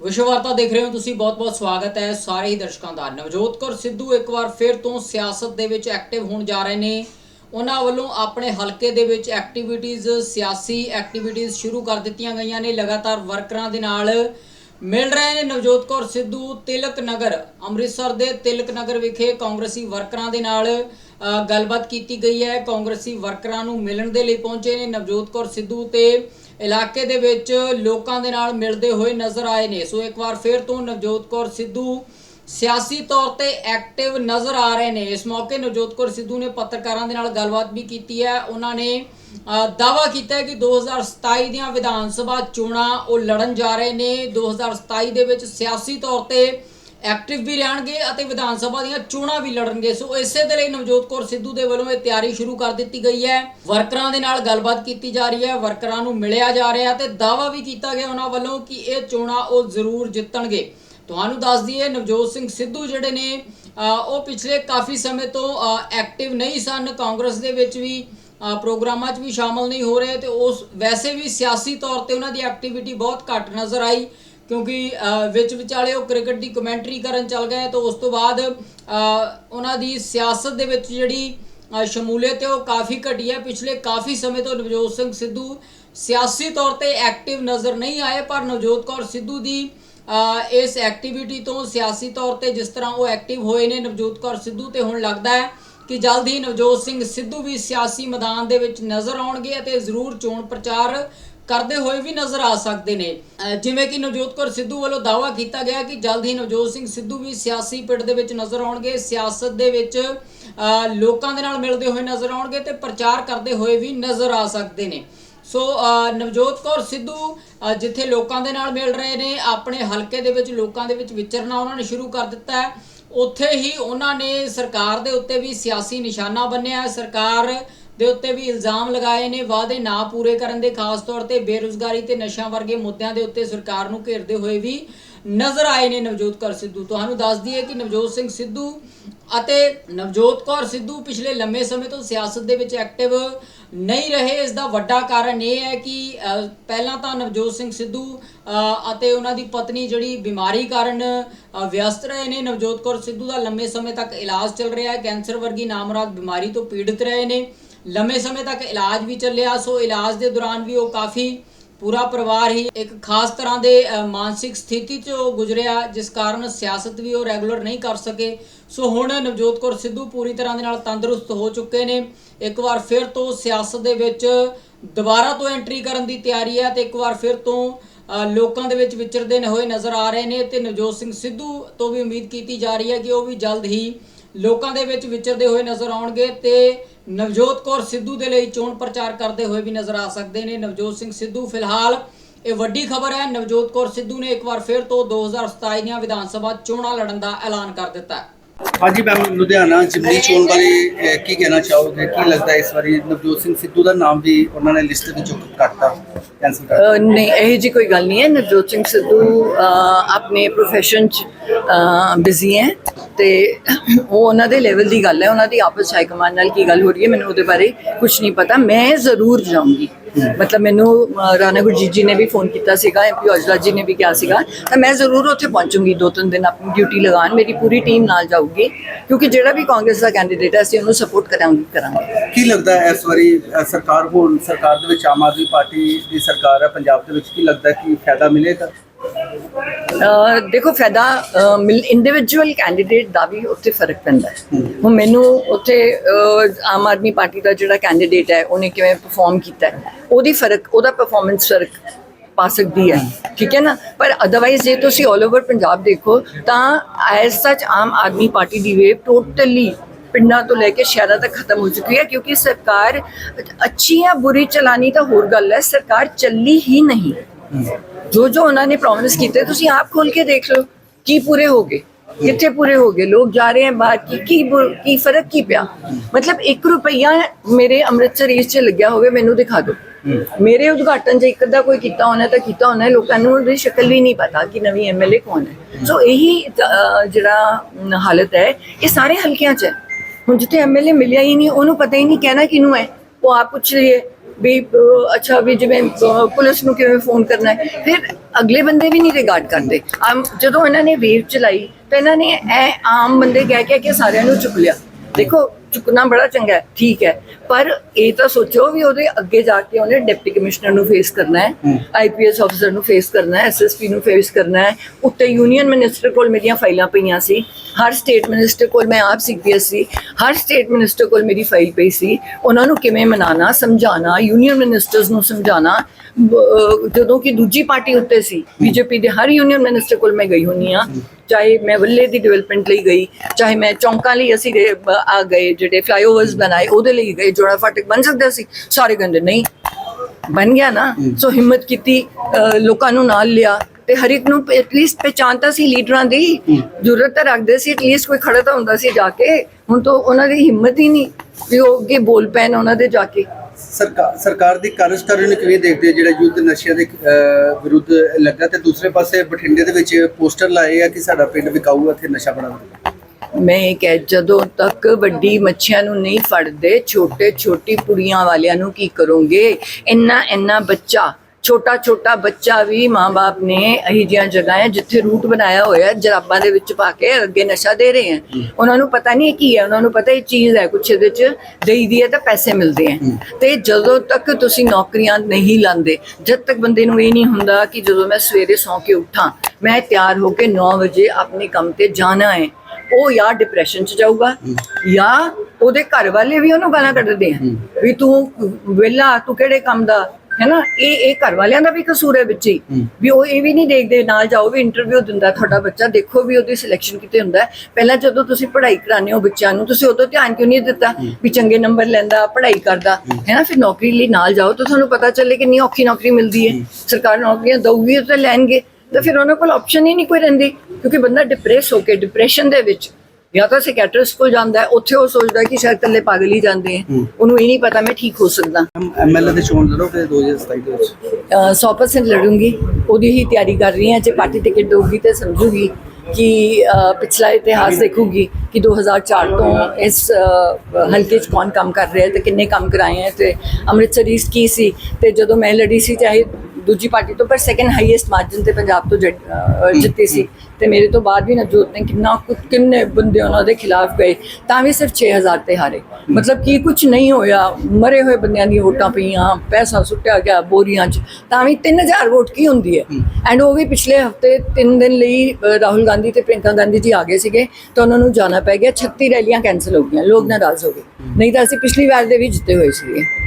ਵਿਸ਼ਵ ਵਾਰਤਾ ਦੇਖ ਰਹੇ ਹੋ ਤੁਸੀਂ ਬਹੁਤ-ਬਹੁਤ ਸਵਾਗਤ ਹੈ ਸਾਰੇ ਹੀ ਦਰਸ਼ਕਾਂ ਦਾ। ਨਵਜੋਤ ਕੌਰ ਸਿੱਧੂ ਇੱਕ ਵਾਰ ਫਿਰ ਤੋਂ ਸਿਆਸਤ ਦੇ ਵਿੱਚ ਐਕਟਿਵ ਹੋਣ ਜਾ ਰਹੇ ਨੇ। ਉਹਨਾਂ ਵੱਲੋਂ ਆਪਣੇ ਹਲਕੇ ਦੇ ਵਿੱਚ ਐਕਟੀਵਿਟੀਆਂ ਸਿਆਸੀ ਐਕਟੀਵਿਟੀਆਂ ਸ਼ੁਰੂ ਕਰ ਦਿੱਤੀਆਂ ਗਈਆਂ ਨੇ। ਲਗਾਤਾਰ ਵਰਕਰਾਂ ਦੇ ਨਾਲ ਮਿਲ ਰਹੇ ਨੇ ਨਵਜੋਤ ਕੌਰ ਸਿੱਧੂ। ਤਿਲਕ ਨਗਰ, ਅੰਮ੍ਰਿਤਸਰ ਦੇ ਤਿਲਕ ਨਗਰ ਵਿਖੇ ਕਾਂਗਰਸੀ ਵਰਕਰਾਂ ਦੇ ਨਾਲ ਗੱਲਬਾਤ ਕੀਤੀ ਗਈ ਹੈ। ਕਾਂਗਰਸੀ ਵਰਕਰਾਂ ਨੂੰ ਮਿਲਣ ਦੇ ਲਈ ਪਹੁੰਚੇ ਨੇ ਨਵਜੋਤ ਕੌਰ ਸਿੱਧੂ ਤੇ ਇਲਾਕੇ ਦੇ ਵਿੱਚ ਲੋਕਾਂ ਦੇ ਨਾਲ ਮਿਲਦੇ ਹੋਏ ਨਜ਼ਰ ਆਏ ਨੇ। ਸੋ ਇੱਕ ਵਾਰ ਫਿਰ ਤੋਂ ਨਵਜੋਤ ਕੌਰ ਸਿੱਧੂ ਸਿਆਸੀ ਤੌਰ ਤੇ ਐਕਟਿਵ ਨਜ਼ਰ ਆ ਰਹੇ ਨੇ। ਇਸ ਮੌਕੇ ਨਵਜੋਤ ਕੌਰ ਸਿੱਧੂ ਨੇ ਪੱਤਰਕਾਰਾਂ ਦੇ ਨਾਲ ਗੱਲਬਾਤ ਵੀ ਕੀਤੀ ਹੈ। ਉਹਨਾਂ ਨੇ ਅ, ਦਾਅਵਾ ਕੀਤਾ ਹੈ ਕਿ 2027 ਦੀਆਂ ਵਿਧਾਨ ਸਭਾ ਚੋਣਾਂ ਉਹ ਲੜਨ ਜਾ ਰਹੇ ਨੇ। 2027 ਦੇ ਵਿੱਚ ਸਿਆਸੀ ਤੌਰ ਤੇ ਐਕਟਿਵ ਵੀ ਰਹਿਣਗੇ ਅਤੇ ਵਿਧਾਨ ਸਭਾ ਦੀਆਂ ਚੋਣਾਂ ਵੀ ਲੜਨਗੇ। ਸੋ ਇਸੇ ਦੇ ਲਈ ਨਵਜੋਤ ਕੌਰ ਸਿੱਧੂ ਦੇ ਵੱਲੋਂ ਇਹ ਤਿਆਰੀ ਸ਼ੁਰੂ ਕਰ ਦਿੱਤੀ ਗਈ ਹੈ। ਵਰਕਰਾਂ ਦੇ ਨਾਲ ਗੱਲਬਾਤ ਕੀਤੀ ਜਾ ਰਹੀ ਹੈ। ਵਰਕਰਾਂ ਨੂੰ ਮਿਲਿਆ ਜਾ ਰਿਹਾ ਤੇ ਦਾਅਵਾ ਵੀ ਕੀਤਾ ਗਿਆ ਉਹਨਾਂ ਵੱਲੋਂ ਕਿ ਇਹ ਚੋਣਾਂ ਉਹ ਜ਼ਰੂਰ ਜਿੱਤਣਗੇ। ਤੁਹਾਨੂੰ ਦੱਸ ਦਈਏ, ਨਵਜੋਤ ਸਿੰਘ ਸਿੱਧੂ ਜਿਹੜੇ ਨੇ ਉਹ ਪਿਛਲੇ ਕਾਫੀ ਸਮੇਂ ਤੋਂ ਐਕਟਿਵ ਨਹੀਂ ਸਨ। ਕਾਂਗਰਸ ਦੇ ਵਿੱਚ ਵੀ ਪ੍ਰੋਗਰਾਮਾਂ 'ਚ ਵੀ ਸ਼ਾਮਲ ਨਹੀਂ ਹੋ ਰਹੇ ਤੇ ਉਸ, ਵੈਸੇ ਵੀ ਸਿਆਸੀ ਤੌਰ ਤੇ ਉਹਨਾਂ ਦੀ ਐਕਟੀਵਿਟੀ ਬਹੁਤ ਘੱਟ ਨਜ਼ਰ ਆਈ। ਕਿਉਂਕਿ ਵਿੱਚ ਵਿਚਾਲੇ ਉਹ ਕ੍ਰਿਕਟ ਦੀ ਕਮੈਂਟਰੀ ਕਰਨ ਚੱਲ ਗਏ, ਤਾਂ ਉਸ ਤੋਂ ਬਾਅਦ ਉਹਨਾਂ ਦੀ ਸਿਆਸਤ ਦੇ ਵਿੱਚ ਜਿਹੜੀ ਸ਼ਮੂਲੀਅਤ ਹੈ, ਉਹ ਕਾਫੀ ਘਟੀ ਹੈ। ਪਿਛਲੇ ਕਾਫੀ ਸਮੇਂ ਤੋਂ ਨਵਜੋਤ ਸਿੰਘ ਸਿੱਧੂ ਸਿਆਸੀ ਤੌਰ ਤੇ ਐਕਟਿਵ ਨਜ਼ਰ ਨਹੀਂ ਆਏ, ਪਰ ਨਵਜੋਤ ਕੌਰ ਸਿੱਧੂ ਦੀ ਇਸ ਐਕਟੀਵਿਟੀ ਤੋਂ ਸਿਆਸੀ ਤੌਰ ਤੇ ਜਿਸ ਤਰ੍ਹਾਂ ਉਹ ਐਕਟਿਵ ਹੋਏ ਨੇ ਨਵਜੋਤ ਕੌਰ ਸਿੱਧੂ, ਤੇ ਹੁਣ ਲੱਗਦਾ ਹੈ ਕਿ ਜਲਦ ਹੀ ਨਵਜੋਤ ਸਿੰਘ ਸਿੱਧੂ ਵੀ ਸਿਆਸੀ ਮੈਦਾਨ ਦੇ ਵਿੱਚ ਨਜ਼ਰ ਆਉਣਗੇ ਅਤੇ ਜ਼ਰੂਰ ਚੋਣ ਪ੍ਰਚਾਰ ਕਰਦੇ ਹੋਏ ਵੀ ਨਜ਼ਰ ਆ ਸਕਦੇ ਨੇ। ਜਿਵੇਂ ਕਿ ਨਵਜੋਤ ਕੌਰ ਸਿੱਧੂ ਵੱਲੋਂ ਦਾਅਵਾ ਕੀਤਾ ਗਿਆ ਕਿ ਜਲਦ ਹੀ ਨਵਜੋਤ ਸਿੰਘ ਸਿੱਧੂ ਵੀ ਸਿਆਸੀ ਪਿੰਡ ਦੇ ਵਿੱਚ ਨਜ਼ਰ ਆਉਣਗੇ। ਸਿਆਸਤ ਦੇ ਵਿੱਚ ਲੋਕਾਂ ਦੇ ਨਾਲ ਮਿਲਦੇ ਹੋਏ ਨਜ਼ਰ ਆਉਣਗੇ ਤੇ ਪ੍ਰਚਾਰ ਕਰਦੇ ਹੋਏ ਵੀ ਨਜ਼ਰ ਆ ਸਕਦੇ ਨੇ। ਸੋ ਨਵਜੋਤ ਕੌਰ ਸਿੱਧੂ ਜਿੱਥੇ ਲੋਕਾਂ ਦੇ ਨਾਲ ਮਿਲ ਰਹੇ ਨੇ, ਆਪਣੇ ਹਲਕੇ ਦੇ ਵਿੱਚ, ਲੋਕਾਂ ਦੇ ਵਿੱਚ ਵਿਚਰਨਾ ਉਹਨਾਂ ਨੇ ਸ਼ੁਰੂ ਕਰ ਦਿੱਤਾ ਹੈ। ਉੱਥੇ ਹੀ ਉਹਨਾਂ ਨੇ ਸਰਕਾਰ ਦੇ ਉੱਤੇ ਵੀ ਸਿਆਸੀ ਨਿਸ਼ਾਨਾ ਬੰਨਿਆ ਸਰਕਾਰ ਦੇ ਉੱਤੇ ਵੀ ਇਲਜ਼ਾਮ ਲਗਾਏ ਨੇ, ਵਾਅਦੇ ਨਾ ਪੂਰੇ ਕਰਨ ਦੇ ਖਾਸ ਤੌਰ ਤੇ ਬੇਰੁਜ਼ਗਾਰੀ ਤੇ ਨਸ਼ਾ ਵਰਗੇ ਮੁੱਦਿਆਂ ਦੇ ਉੱਤੇ ਸਰਕਾਰ ਨੂੰ ਘੇਰਦੇ ਹੋਏ ਵੀ ਨਜ਼ਰ ਆਏ ਨੇ ਨਵਜੋਤ ਕੌਰ ਸਿੱਧੂ। ਤੁਹਾਨੂੰ ਦੱਸ ਦਈਏ ਕਿ ਨਵਜੋਤ ਸਿੰਘ ਸਿੱਧੂ ਅਤੇ ਨਵਜੋਤ ਕੌਰ ਸਿੱਧੂ ਪਿਛਲੇ ਲੰਮੇ ਸਮੇਂ ਤੋਂ ਸਿਆਸਤ ਦੇ ਵਿੱਚ ਐਕਟਿਵ ਨਹੀਂ ਰਹੇ। ਇਸ ਦਾ ਵੱਡਾ ਕਾਰਨ ਇਹ ਹੈ ਕਿ ਪਹਿਲਾਂ ਤਾਂ ਨਵਜੋਤ ਸਿੰਘ ਸਿੱਧੂ ਅਤੇ ਉਹਨਾਂ ਦੀ ਪਤਨੀ ਜਿਹੜੀ ਬਿਮਾਰੀ ਕਾਰਨ ਵਿਅਸਤ ਰਹੇ ਨੇ। ਨਵਜੋਤ ਕੌਰ ਸਿੱਧੂ ਦਾ ਲੰਮੇ ਸਮੇਂ ਤੱਕ ਇਲਾਜ ਚੱਲ ਰਿਹਾ ਹੈ। ਕੈਂਸਰ ਵਰਗੀ ਨਾਮਰਾਦ ਬਿਮਾਰੀ ਤੋਂ ਪੀੜਤ ਰਹੇ ਨੇ। ਲੰਮੇ ਸਮੇਂ ਤੱਕ ਇਲਾਜ ਵੀ ਚੱਲਿਆ, ਸੋ ਇਲਾਜ ਦੇ ਦੌਰਾਨ ਵੀ ਉਹ ਕਾਫੀ ਪੂਰਾ ਪਰਿਵਾਰ ਹੀ ਇੱਕ ਖਾਸ ਤਰ੍ਹਾਂ ਦੇ ਮਾਨਸਿਕ ਸਥਿਤੀ 'ਚੋਂ ਗੁਜ਼ਰਿਆ, ਜਿਸ ਕਾਰਨ ਸਿਆਸਤ ਵੀ ਉਹ ਰੈਗੂਲਰ ਨਹੀਂ ਕਰ ਸਕੇ। ਸੋ ਹੁਣ ਨਵਜੋਤ ਕੌਰ ਸਿੱਧੂ ਪੂਰੀ ਤਰ੍ਹਾਂ ਦੇ ਨਾਲ ਤੰਦਰੁਸਤ ਹੋ ਚੁੱਕੇ ਨੇ। ਇੱਕ ਵਾਰ ਫਿਰ ਤੋਂ ਸਿਆਸਤ ਦੇ ਵਿੱਚ ਦੁਬਾਰਾ ਤੋਂ ਐਂਟਰੀ ਕਰਨ ਦੀ ਤਿਆਰੀ ਹੈ ਤੇ ਇੱਕ ਵਾਰ ਫਿਰ ਤੋਂ ਲੋਕਾਂ ਦੇ ਵਿੱਚ ਵਿਚਰਦੇ ਨ- ਹੋਏ ਨਜ਼ਰ ਆ ਰਹੇ ਨੇ ਤੇ ਨਵਜੋਤ ਸਿੰਘ ਸਿੱਧੂ ਤੋਂ ਵੀ ਉਮੀਦ ਕੀਤੀ ਜਾ ਰਹੀ ਹੈ ਕਿ ਉਹ ਵੀ ਜਲਦ ਹੀ ਲੋਕਾਂ ਦੇ ਵਿੱਚ ਵਿਚਰਦੇ ਹੋਏ ਨਜ਼ਰ ਆਉਣਗੇ ਤੇ ਨਵਜੋਤ ਕੌਰ ਸਿੱਧੂ ਦੇ ਲਈ ਚੋਣ ਪ੍ਰਚਾਰ ਕਰਦੇ ਹੋਏ ਵੀ ਨਜ਼ਰ ਆ ਸਕਦੇ ਨੇ। ਨਵਜੋਤ ਸਿੰਘ ਸਿੱਧੂ, ਫਿਲਹਾਲ ਇਹ ਵੱਡੀ ਖਬਰ ਹੈ। ਨਵਜੋਤ ਕੌਰ ਸਿੱਧੂ ਨੇ ਇੱਕ ਵਾਰ ਫਿਰ ਤੋਂ 2027 ਦੀਆਂ ਵਿਧਾਨ ਸਭਾ ਚੋਣਾਂ ਲੜਨ ਦਾ ਐਲਾਨ ਕਰ ਦਿੱਤਾ ਹੈ। ਹਾਂਜੀ, ਮੈਮ, ਲੁਧਿਆਣਾ ਜ਼ਿਮਨੀ ਚੋਣ ਬਾਰੇ ਕੀ ਕਹਿਣਾ ਚਾਹੋਗੇ? ਕੀ ਲੱਗਦਾ ਇਸ ਵਾਰੀ ਨਵਜੋਤ ਸਿੰਘ ਸਿੱਧੂ ਦਾ ਨਾਮ ਵੀ ਉਹਨਾਂ ਨੇ ਲਿਸਟ ਵਿੱਚੋਂ ਕਰਤਾ ਕੈਂਸਲ ਕਰਤਾ ਨਹੀਂ, ਇਹ ਜੀ ਕੋਈ ਗੱਲ ਨਹੀਂ ਹੈ। ਨਵਜੋਤ ਸਿੰਘ ਸਿੱਧੂ ਆਪਣੇ profession ਚ ਬਿਜ਼ੀ ਹੈ ਤੇ ਉਹ ਉਹਨਾਂ ਦੇ ਲੈਵਲ ਦੀ ਗੱਲ ਹੈ। ਉਹਨਾਂ ਦੀ ਆਪਸ ਹਾਈਕਮਾਂਡ ਨਾਲ ਕੀ ਗੱਲ ਹੋ ਰਹੀ ਹੈ, ਮੈਨੂੰ ਉਹਦੇ ਬਾਰੇ ਕੁਝ ਨਹੀਂ ਪਤਾ। ਮੈਂ ਜ਼ਰੂਰ ਜਾਊਂਗੀ। ਮਤਲਬ ਮੈਨੂੰ ਅਹ, ਰਾਣਾ ਗੁਰਜੀਤ ਜੀ ਨੇ ਵੀ ਫੋਨ ਕੀਤਾ ਸੀਗਾ ਐਮਪੀ ਔਜਲਾ ਜੀ ਨੇ ਵੀ ਕਿਹਾ ਸੀਗਾ ਤਾਂ ਮੈਂ ਜ਼ਰੂਰ ਉੱਥੇ ਪਹੁੰਚੂੰਗੀ ਦੋ ਤਿੰਨ ਦਿਨ ਆਪਣੀ ਡਿਊਟੀ ਲਗਾਉਣ ਮੇਰੀ ਪੂਰੀ ਟੀਮ ਨਾਲ ਜਾਊਗੀ ਕਿਉਂਕਿ ਜਿਹੜਾ ਵੀ ਕਾਂਗਰਸ ਦਾ ਕੈਂਡੀਡੇਟ ਹੈ ਅਸੀਂ ਉਹਨੂੰ ਸਪੋਰਟ ਕਰਾਂਗੇ ਕਰਾਂਗੇ। ਕੀ ਲੱਗਦਾ ਹੈ ਇਸ ਵਾਰੀ ਅਹ, ਸਰਕਾਰ ਹੋਣ ਸਰਕਾਰ ਦੇ ਵਿੱਚ ਆਮ ਆਦਮੀ ਪਾਰਟੀ ਦੀ ਸਰਕਾਰ ਹੈ ਪੰਜਾਬ ਦੇ ਵਿੱਚ ਕੀ ਲੱਗਦਾ ਹੈ ਕਿ ਫਾਇਦਾ ਮਿਲੇਗਾ? ਦੇਖੋ ਫਾਇਦਾ ਇੰਡੀਵਿਜੂਅਲ ਕੈਂਡੀਡੇਟ ਦਾ ਵੀ ਉੱਥੇ ਫ਼ਰਕ ਪੈਂਦਾ ਹੈ। ਹੁਣ ਮੈਨੂੰ ਉੱਥੇ ਆਮ ਆਦਮੀ ਪਾਰਟੀ ਦਾ ਜਿਹੜਾ ਕੈਂਡੀਡੇਟ ਹੈ ਉਹਨੇ ਕਿਵੇਂ ਪਰਫਾਰਮ ਕੀਤਾ ਉਹਦੀ ਫ਼ਰਕ ਉਹਦਾ ਪਰਫਾਰਮੈਂਸ ਫ਼ਰਕ ਪਾ ਸਕਦੀ ਹੈ ਠੀਕ ਹੈ ਨਾ? ਪਰ ਅਦਰਵਾਈਜ਼ ਜੇ ਤੁਸੀਂ 올 ਓਵਰ ਪੰਜਾਬ ਦੇਖੋ ਤਾਂ ਐਸ ਸੱਚ ਆਮ ਆਦਮੀ ਪਾਰਟੀ ਦੀ ਵੇਵ ਟੋਟਲੀ ਪਿੰਡਾਂ ਤੋਂ ਲੈ ਕੇ ਸ਼ਹਿਰਾਂ ਤੱਕ ਖਤਮ ਹੋ ਚੁੱਕੀ ਹੈ ਕਿਉਂਕਿ ਸਰਕਾਰ ਅੱਛੀ ਜਾਂ ਬੁਰੀ ਚਲਾਨੀ ਤਾਂ ਹੋਰ ਗੱਲ ਹੈ ਸਰਕਾਰ ਚੱਲੀ ਹੀ ਨਹੀਂ। ਜੋ ਜੋ ਉਹਨਾਂ ਨੇ ਪ੍ਰੋਮਿਸ ਕੀਤਾ, ਤੁਸੀਂ ਆਪ ਖੋਲ ਕੇ ਦੇਖ ਲਓ, ਕੀ ਪੂਰੇ ਹੋ ਗਏ, ਕਿੱਥੇ ਪੂਰੇ ਹੋ ਗਏ, ਲੋਕ ਜਾ ਰਹੇ ਹਨ ਬਾਹਰ, ਕੀ ਕੀ ਕੀ ਫ਼ਰਕ, ਕੀ ਪਿਆ? ਮਤਲਬ 1 ਰੁਪਈਆ ਮੇਰੇ ਅੰਮ੍ਰਿਤਸਰ ਈਸਟ 'ਚ ਲੱਗਿਆ ਹੋਵੇ, ਮੈਨੂੰ ਦਿਖਾ ਦਿਓ। ਮੇਰੇ ਉਦਘਾਟਨ 'ਚ ਇੱਕ ਅੱਧਾ ਕੋਈ ਕੀਤਾ ਹੋਣਾ, ਤਾਂ ਕੀਤਾ ਹੋਣਾ ਲੋਕਾਂ ਨੂੰ ਉਹਦੀ ਸ਼ਕਲ ਵੀ ਨਹੀਂ ਪਤਾ ਕਿ ਨਵੀਂ ਐਮਐਲਏ ਕੌਣ ਹੈ। ਸੋ ਇਹੀ ਜਿਹੜਾ ਹਾਲਤ ਹੈ, ਇਹ ਸਾਰੇ ਹਲਕਿਆਂ 'ਚ ਹੈ। ਹੁਣ ਜਿੱਥੇ ਐਮਐਲਏ ਮਿਲਿਆ ਹੀ ਨਹੀਂ, ਉਹਨੂੰ ਪਤਾ ਹੀ ਨਹੀਂ, ਕਹਿਣਾ ਕਿਹਨੂੰ ਹੈ? ਉਹ ਆਪ ਪੁੱਛ ਰਹੀ ਹੈ ਵੀ ਅੱਛਾ ਵੀ ਜਿਵੇਂ ਪੁਲਿਸ ਨੂੰ ਕਿਵੇਂ ਫੋਨ ਕਰਨਾ ਹੈ। ਫਿਰ ਅਗਲੇ ਬੰਦੇ ਵੀ ਨਹੀਂ ਰਿਗਾਰਡ ਕਰਦੇ। ਆਮ, ਜਦੋਂ ਇਹਨਾਂ ਨੇ ਵੇਵ ਚਲਾਈ, ਤਾਂ ਇਹਨਾਂ ਨੇ ਐ ਆਮ ਬੰਦੇ ਕਹਿ ਕਹਿ ਕੇ ਸਾਰਿਆਂ ਨੂੰ ਚੁੱਕ ਲਿਆ। ਦੇਖੋ, ਚੁੱਕਣਾ ਬੜਾ ਚੰਗਾ ਹੈ, ਠੀਕ ਹੈ। ਪਰ ਇਹ ਤਾਂ ਸੋਚੋ ਵੀ ਉਹਦੇ ਅੱਗੇ ਜਾ ਕੇ ਉਹਨੇ ਡਿਪਟੀ ਕਮਿਸ਼ਨਰ ਨੂੰ ਫੇਸ ਕਰਨਾ ਹੈ ਆਈਪੀਐਸ ਅਫਸਰ ਨੂੰ ਫੇਸ ਕਰਨਾ ਹੈ ਐਸਐਸਪੀ ਨੂੰ ਫੇਸ ਕਰਨਾ ਹੈ। ਉੱਤੇ ਯੂਨੀਅਨ ਮਿਨਿਸਟਰ ਕੋਲ ਮੇਰੀਆਂ ਫਾਈਲਾਂ ਪਈਆਂ ਸੀ ਹਰ ਸਟੇਟ ਮਿਨਿਸਟਰ ਕੋਲ ਮੈਂ ਆਪ ਸੀਪੀਐਸ ਸੀ ਹਰ ਸਟੇਟ ਮਿਨਿਸਟਰ ਕੋਲ ਮੇਰੀ ਫਾਈਲ ਪਈ ਸੀ। ਉਹਨਾਂ ਨੂੰ ਕਿਵੇਂ ਮਨਾਣਾ ਸਮਝਾਣਾ ਯੂਨੀਅਨ ਮਿਨਿਸਟਰਸ ਨੂੰ ਸਮਝਾਣਾ ਜਦੋਂ ਕਿ ਦੂਜੀ ਪਾਰਟੀ ਉੱਤੇ ਸੀ ਬੀਜੇਪੀ ਦੇ ਹਰ ਯੂਨੀਅਨ ਮਿਨਿਸਟਰ ਕੋਲ ਮੈਂ ਗਈ ਹੁੰਨੀ ਆ ਚਾਹੇ ਮੈਂ ਵੱਲੇ ਦੀ ਡਿਵੈਲਪਮੈਂਟ ਲਈ ਗਈ ਚਾਹੇ ਮੈਂ ਚੌਂਕਾਂ ਲਈ ਅਸੀਂ ਆ ਗਏ ਜਿਹੜੇ ਫਲਾਈਓਵਰਸ ਬਣਾਏ ਉਹਦੇ ਲਈ ਗਏ ਜੋੜਾ ਫਾਟਕ ਬਣ ਸਕਦਾ ਸੀ? ਸਾਰੇ ਕਹਿੰਦੇ ਨਹੀਂ। ਬਣ ਗਿਆ ਨਾ। ਸੋ ਹਿੰਮਤ ਕੀਤੀ ਲੋਕਾਂ ਨੂੰ ਨਾਲ ਲਿਆ ਤੇ ਹਰ ਇੱਕ ਨੂੰ ਐਟਲੀਸਟ ਪਹਿਚਾਨਤਾ ਸੀ ਲੀਡਰਾਂ ਦੀ। ਜ਼ਰੂਰਤ ਤਾਂ ਰੱਖਦੇ ਸੀ ਐਟਲੀਸਟ ਕੋਈ ਖੜਾ ਤਾਂ ਹੁੰਦਾ ਸੀ ਜਾ ਕੇ। ਹੁਣ ਤਾਂ ਉਹਨਾਂ ਦੀ ਹਿੰਮਤ ਹੀ ਨਹੀਂ ਵੀ ਉਹ ਅੱਗੇ ਬੋਲ ਪੈਣ ਉਹਨਾਂ ਦੇ ਜਾ ਕੇ। ਸਰਕਾਰ ਸਰਕਾਰ ਦੀ ਕਾਰਜਕਾਰੀ ਨੂੰ ਕਿਵੇਂ ਦੇਖਦੇ ਹੋ? ਜਿਹੜਾ ਯੁੱਧ ਨਸ਼ਿਆਂ ਦੇ ਵਿਰੁੱਧ ਲੱਗਾ ਤੇ ਦੂਸਰੇ ਪਾਸੇ ਬਠਿੰਡੇ ਦੇ ਵਿੱਚ ਪੋਸਟਰ ਲਾਏ ਆ ਕਿ ਸਾਡਾ ਪਿੰਡ ਵਿਕਾਊ ਇੱਥੇ ਨਸ਼ਾ ਬੜਾ ਮੈਂ ਇਹ ਕਹਿ ਜਦੋਂ ਤੱਕ ਵੱਡੀ ਮੱਛੀਆਂ ਨੂੰ ਨਹੀਂ ਫੜਦੇ ਛੋਟੇ ਛੋਟੀ ਪੁੜੀਆਂ ਵਾਲਿਆਂ ਨੂੰ ਕੀ ਕਰੋਗੇ? ਇੰਨਾ ਇੰਨਾ ਬੱਚਾ ਛੋਟਾ ਛੋਟਾ ਬੱਚਾ ਵੀ ਮਾਂ-ਬਾਪ ਨੇ ਅਹੀ ਜਿਹੀਆਂ ਜਗ੍ਹਾਵਾਂ ਜਿੱਥੇ ਰੂਟ ਬਣਾਇਆ ਹੋਇਆ ਜਰਾਬਾਂ ਦੇ ਵਿੱਚ ਪਾ ਕੇ ਅੱਗੇ ਨਸ਼ਾ ਦੇ ਰਹੇ ਹੈ। ਉਹਨਾਂ ਨੂੰ ਪਤਾ ਨਹੀਂ ਕੀ ਹੈ ਉਹਨਾਂ ਨੂੰ ਪਤਾ ਇਹ ਚੀਜ਼ ਹੈ ਕੁਛ ਇਹਦੇ ਚ ਦੇਈ ਦੀ ਹੈ ਤਾਂ ਪੈਸੇ ਮਿਲਦੇ ਹੈ। ਤੇ ਜਦੋਂ ਤੱਕ ਤੁਸੀਂ ਨੌਕਰੀਆਂ ਨਹੀਂ ਲਾਂਦੇ ਜਦ ਤੱਕ ਬੰਦੇ ਨੂੰ ਇਹ ਨਹੀਂ ਹੁੰਦਾ ਕਿ ਜਦੋਂ ਮੈਂ ਸਵੇਰੇ ਸੌਂ ਕੇ ਉੱਠਾਂ ਮੈਂ ਤਿਆਰ ਹੋ ਕੇ 9 ਵਜੇ ਆਪਣੇ ਕੰਮ ਤੇ ਜਾਣਾ ਹੈ। ਉਹ ਜਾਂ ਡਿਪਰੈਸ਼ਨ ਚ ਜਾਊਗਾ, ਜਾਂ ਉਹਦੇ ਘਰ ਵਾਲੇ ਵੀ ਉਹਨੂੰ ਗਾਲਾਂ ਕੱਢਦੇ ਆ, ਵੀ ਤੂੰ ਵਿਹਲਾ, ਤੂੰ ਕਿਹੜੇ ਕੰਮ ਦਾ ਹੈ ਨਾ ਇਹ ਇਹ ਘਰ ਵਾਲਿਆਂ ਦਾ ਵੀ ਕਸੂਰ ਹੈ ਵਿੱਚ ਹੀ, ਵੀ ਉਹ ਇਹ ਵੀ ਨਹੀਂ ਦੇਖਦੇ, ਨਾਲ ਜਾਓ, ਵੀ ਇੰਟਰਵਿਊ ਦਿੰਦਾ ਤੁਹਾਡਾ ਬੱਚਾ, ਦੇਖੋ ਵੀ ਉਹਦੀ ਸਿਲੈਕਸ਼ਨ ਕਿਤੇ ਹੁੰਦਾ ਪਹਿਲਾਂ ਜਦੋਂ ਤੁਸੀਂ ਪੜ੍ਹਾਈ ਕਰਾਉਂਦੇ ਹੋ ਬੱਚਿਆਂ ਨੂੰ, ਤੁਸੀਂ ਉਦੋਂ ਧਿਆਨ ਕਿਉਂ ਨਹੀਂ ਦਿੱਤਾ ਵੀ ਚੰਗੇ ਨੰਬਰ ਲੈਂਦਾ, ਪੜ੍ਹਾਈ ਕਰਦਾ ਹੈ ਨਾ ਫਿਰ ਨੌਕਰੀ ਲਈ ਨਾਲ ਜਾਓ ਤਾਂ ਤੁਹਾਨੂੰ ਪਤਾ ਚੱਲੇ ਕਿੰਨੀ ਔਖੀ ਨੌਕਰੀ ਮਿਲਦੀ ਹੈ। ਸਰਕਾਰ ਨੌਕਰੀਆਂ ਦਊਗੀ ਤਾਂ ਲੈਣਗੇ, ਤਾਂ ਫਿਰ ਉਹਨਾਂ ਕੋਲ ਆਪਸ਼ਨ ਹੀ ਨਹੀਂ ਕੋਈ ਰਹਿੰਦੀ। ਕਿਉਂਕਿ ਬੰਦਾ ਡਿਪਰੈਸ ਹੋ ਕੇ ਡਿਪਰੈਸ਼ਨ ਦੇ ਵਿੱਚ ਜਾਂ ਤਾਂ ਸਾਈਕੈਟਰਿਸਟ ਕੋਲ ਜਾਂਦਾ ਉੱਥੇ ਉਹ ਸੋਚਦਾ ਕਿ ਸ਼ਾਇਦ ਇਕੱਲੇ ਪਾਗਲ ਹੀ ਜਾਂਦੇ ਹੈ। ਉਹਨੂੰ ਇਹ ਨਹੀਂ ਪਤਾ ਮੈਂ ਠੀਕ ਹੋ ਸਕਦਾ। ਐਮਐਲਏ ਦੇ ਚੋਣ ਲੜੋਗੇ 2027 ਦੇ ਵਿੱਚ? ਅ, 100% ਲੜੂੰਗੀ। ਉਹਦੀ ਹੀ ਤਿਆਰੀ ਕਰ ਰਹੀ ਹਾਂ ਜੇ ਪਾਰਟੀ ਟਿਕਟ ਦਊਗੀ ਤੇ ਸਮਝੂਗੀ ਕਿ ਪਿਛਲਾ ਇਤਿਹਾਸ ਦੇਖੂਗੀ ਕਿ 2004 ਤੋਂ ਇਸ ਹਲਕੇ 'ਚ ਕੌਣ ਕੰਮ ਕਰ ਰਿਹਾ ਤੇ ਕਿੰਨੇ ਕੰਮ ਕਰਾਏ ਹੈ ਤੇ ਅੰਮ੍ਰਿਤਸਰ ਈਸਟ ਕੀ ਸੀ ਤੇ ਜਦੋਂ ਮੈਂ ਲੜੀ ਸੀ ਚਾਹੇ ਦੂਜੀ ਪਾਰਟੀ ਤੋਂ ਪਰ ਸੈਕੰਡ ਹਾਈਐਸਟ ਮਾਰਜਨ ਤੇ ਪੰਜਾਬ ਤੋਂ ਜਿੱਤ- ਸੀ। ਤੇ ਮੇਰੇ ਤੋਂ ਬਾਅਦ ਵੀ ਨਵਜੋਤ ਨੇ ਕਿੰਨਾ ਕਿੰਨੇ ਬੰਦੇ ਉਹਨਾਂ ਦੇ ਖਿਲਾਫ ਗਏ ਤਾਂ ਵੀ ਸਿਰਫ 6000 ਤੇ ਹਾਰੇ। ਮਤਲਬ ਕੀ ਕੁਝ ਨਹੀਂ ਹੋਇਆ ਮਰੇ ਹੋਏ ਬੰਦਿਆਂ ਦੀਆਂ ਵੋਟਾਂ ਪਈਆਂ ਪੈਸਾ ਸੁੱਟਿਆ ਗਿਆ ਬੋਰੀਆਂ 'ਚ ਤਾਂ ਵੀ 3000 ਵੋਟ ਕੀ ਹੁੰਦੀ ਹੈ? ਐਂਡ ਉਹ ਵੀ ਪਿਛਲੇ ਹਫ਼ਤੇ 3 ਦਿਨ ਲਈ ਰਾਹੁਲ ਗਾਂਧੀ ਤੇ ਪ੍ਰਿੰਕਾ ਗਾਂਧੀ ਜੀ ਆ ਗਏ ਸੀਗੇ ਤਾਂ ਉਹਨਾਂ ਨੂੰ ਜਾਣਾ ਪੈ ਗਿਆ 36 ਰੈਲੀਆਂ ਕੈਨਸਲ ਹੋ ਗਈਆਂ ਲੋਕ ਨਾਰਾਜ਼ ਹੋ ਗਏ। ਨਹੀਂ ਤਾਂ ਅਸੀਂ ਪਿਛਲੀ ਵਾਰ ਦੇ ਵੀ ਜਿੱਤੇ ਹੋਏ ਸੀਗੇ।